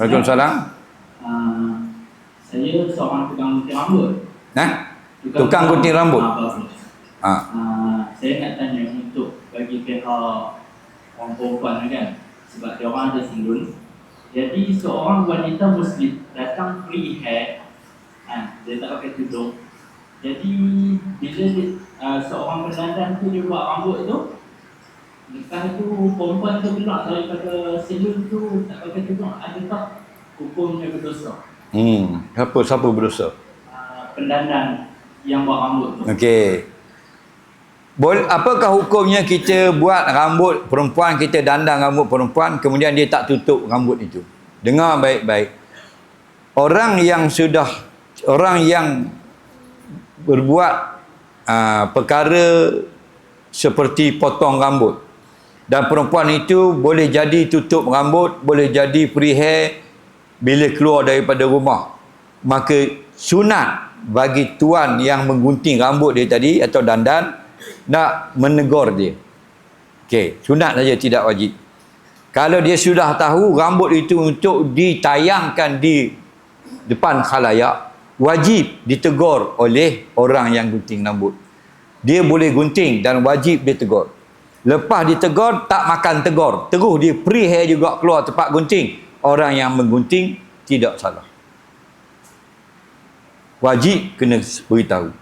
Waalaikumsalam. Uh, saya seorang tukang gunting rambut. Nah, Tukang gunting rambut. Ah, bagus. ha. Uh, saya nak tanya untuk bagi pihak orang perempuan kan sebab dia orang ada sindul. Jadi seorang wanita muslim datang free hair, ha, dia tak pakai tudung. Jadi bila dia, uh, seorang pendandan tu dia buat rambut tu, lepas tu perempuan tu keluar daripada sindul tu tak pakai tudung, adakah hukumnya berdosa? Hmm, siapa siapa berdosa? Uh, pendandan yang buat rambut tu. Okey. Bol, apakah hukumnya kita buat rambut perempuan, kita dandang rambut perempuan, kemudian dia tak tutup rambut itu? Dengar baik-baik. Orang yang sudah, orang yang berbuat uh, perkara seperti potong rambut. Dan perempuan itu boleh jadi tutup rambut, boleh jadi free hair bila keluar daripada rumah. Maka sunat bagi tuan yang menggunting rambut dia tadi atau dandan nak menegur dia. Okey, sunat saja tidak wajib. Kalau dia sudah tahu rambut itu untuk ditayangkan di depan khalayak, wajib ditegur oleh orang yang gunting rambut. Dia boleh gunting dan wajib ditegur. Lepas ditegur, tak makan tegur. Terus dia free hair juga keluar tempat gunting. Orang yang menggunting tidak salah. Wajib kena beritahu.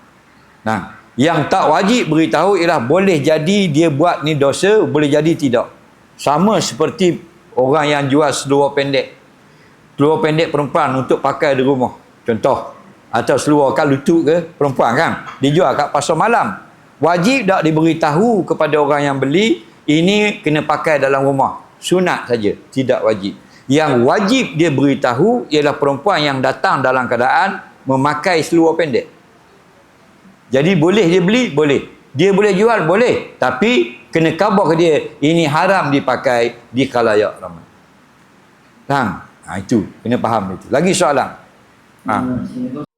Nah, yang tak wajib beritahu ialah boleh jadi dia buat ni dosa, boleh jadi tidak. Sama seperti orang yang jual seluar pendek. Seluar pendek perempuan untuk pakai di rumah. Contoh. Atau seluar kat lutut ke perempuan kan. Dijual kat pasar malam wajib tak diberitahu kepada orang yang beli ini kena pakai dalam rumah. Sunat saja tidak wajib. Yang wajib dia beritahu ialah perempuan yang datang dalam keadaan memakai seluar pendek. Jadi boleh dia beli? Boleh. Dia boleh jual? Boleh. Tapi kena kabar ke dia ini haram dipakai di khalayak ramai. Faham? Ha, itu. Kena faham itu. Lagi soalan. Ha. Hmm.